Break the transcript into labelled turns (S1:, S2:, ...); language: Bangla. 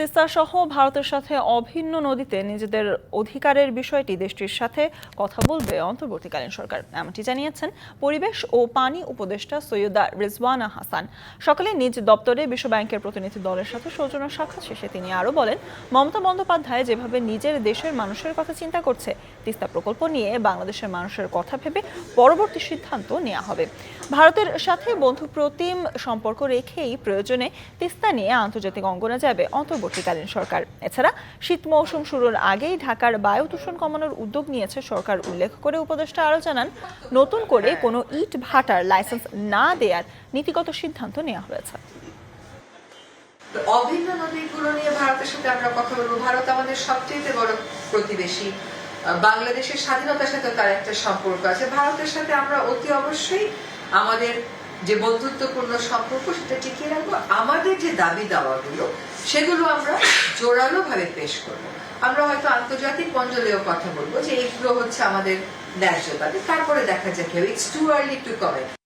S1: তিস্তা সহ ভারতের সাথে অভিন্ন নদীতে নিজেদের অধিকারের বিষয়টি দেশটির সাথে কথা বলবে অন্তর্বর্তীকালীন সরকার। এমনটি জানিয়েছেন পরিবেশ ও পানি উপদেষ্টা সৈয়দা রিজওয়ানা হাসান। সকালে নিজ দপ্তরে বিশ্ব ব্যাংকের প্রতিনিধি দলের সাথে সৌজন্য সাক্ষাৎ শেষে তিনি আরও বলেন, মমতা বন্দ্যোপাধ্যায় যেভাবে নিজের দেশের মানুষের কথা চিন্তা করছে, তিস্তা প্রকল্প নিয়ে বাংলাদেশের মানুষের কথা ভেবে পরবর্তী সিদ্ধান্ত নেওয়া হবে। ভারতের সাথে বন্ধু প্রতিম সম্পর্ক রেখেই প্রয়োজনে তিস্তা নিয়ে আন্তর্জাতিক অঙ্গনে যাবে অন্তর্বর্তীকালীন সরকার। এছাড়া শীত মৌসুম শুরুর আগেই ঢাকার বায়ু দূষণ কমানোর উদ্যোগ নিয়েছে সরকার, উল্লেখ করে উপদেষ্টা আরও জানান, নতুন করে কোনো ইট ভাটার লাইসেন্স না দেওয়ার নীতিগত সিদ্ধান্ত নেওয়া হয়েছে।
S2: অভিন্ন নদীগুলো নিয়ে ভারতের সাথে আমরা কথা বলব। ভারত আমাদের সবচেয়ে বড় প্রতিবেশী। বাংলাদেশের স্বাধীনতার সাথে তার একটা সম্পর্ক আছে। ভারতের সাথে আমরা অতি অবশ্যই আমাদের যে বন্ধুত্বপূর্ণ সম্পর্ক, সেটা টিকিয়ে রাখব। আমাদের যে দাবি দাওয়াগুলো সেগুলো আমরা জোরালো ভাবে পেশ করব। আমরা হয়তো আন্তর্জাতিক মন্ডলেও কথা বলব যে এইগুলো হচ্ছে আমাদের ন্যায্য দাবি তারপরে দেখা যাক it's too early to comment